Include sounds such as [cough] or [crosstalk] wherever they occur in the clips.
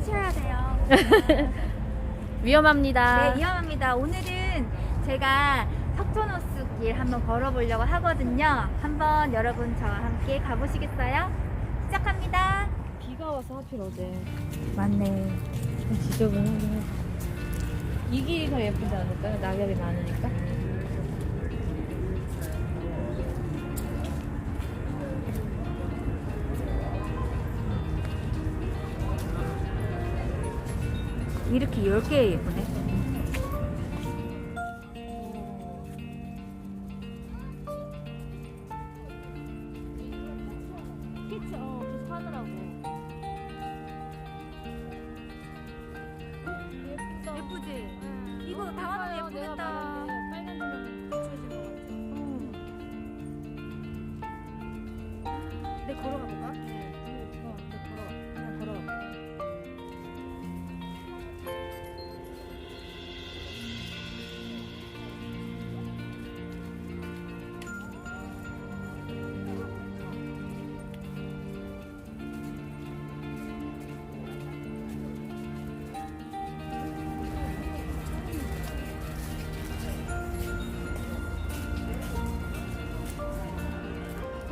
멈추셔야 돼요. [laughs] 위험합니다. 네, 위험합니다. 오늘은 제가 석촌호수 길 한번 걸어보려고 하거든요. 한번 여러분 저와 함께 가보시겠어요? 시작합니다. 비가 와서 하필 어제 맞네. 지저분하긴 해. 이 길이 더 예쁘지 않을까요? 낙엽이 많으니까. 이렇게 10개 예쁘네. 어, 계속 하느라고. 예쁘다. 예쁘지? 이거 담아놓으면 내가 예쁘겠다.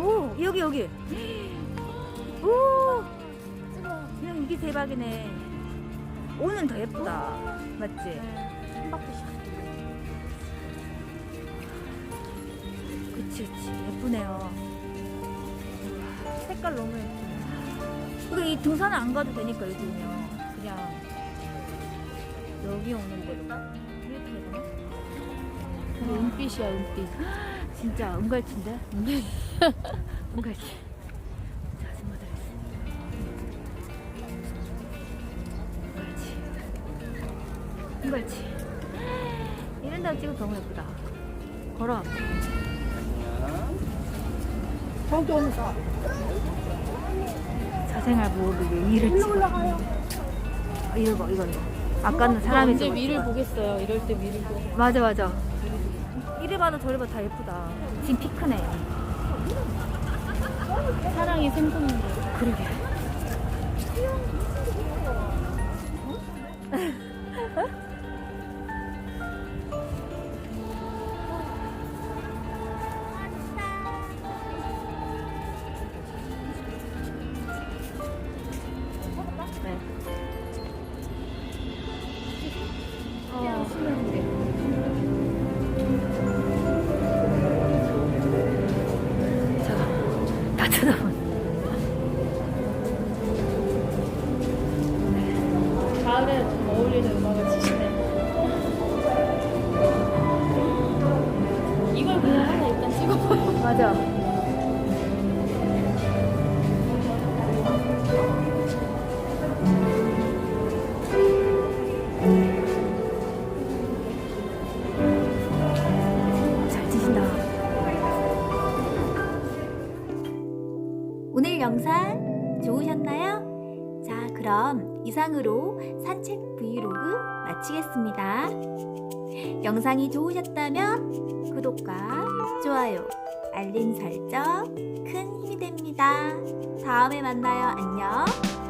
오, 여기, 여기. 오, 그냥 이게 대박이네. 오는 더 예쁘다. 맞지? 그치, 그치. 예쁘네요. 색깔 너무 예쁘네. 이거 이 등산을 안 가도 되니까, 요즘요. 그냥 여기 오는 대로. 은빛이야, 은빛. [gasps] 진짜 은갈치인데? [laughs] 은갈치. 자, 정말 잘했어. 은갈치. 은갈치. 이런 데로 찍으면 너무 예쁘다. 걸어. 저기 오면서. 보호를 위해 이를 찍어. 아, 이거 봐, 이거, 이거. 아까는 사람이 언제. 위를 보겠어요. 이럴 때 위를 보고. 맞아, 맞아. 이래 봐도 저래 봐도 다 예쁘다. 지금 피크네. 사랑이 생성인데. 그러게. 다 쳐다보네. 가을에 좀 어울리는 음악을 치시네. 이걸 그냥 하나 일단 찍어봐요. 맞아. 오늘 영상 좋으셨나요? 자, 그럼 이상으로 산책 브이로그 마치겠습니다. 영상이 좋으셨다면 구독과 좋아요, 알림 설정 큰 힘이 됩니다. 다음에 만나요. 안녕.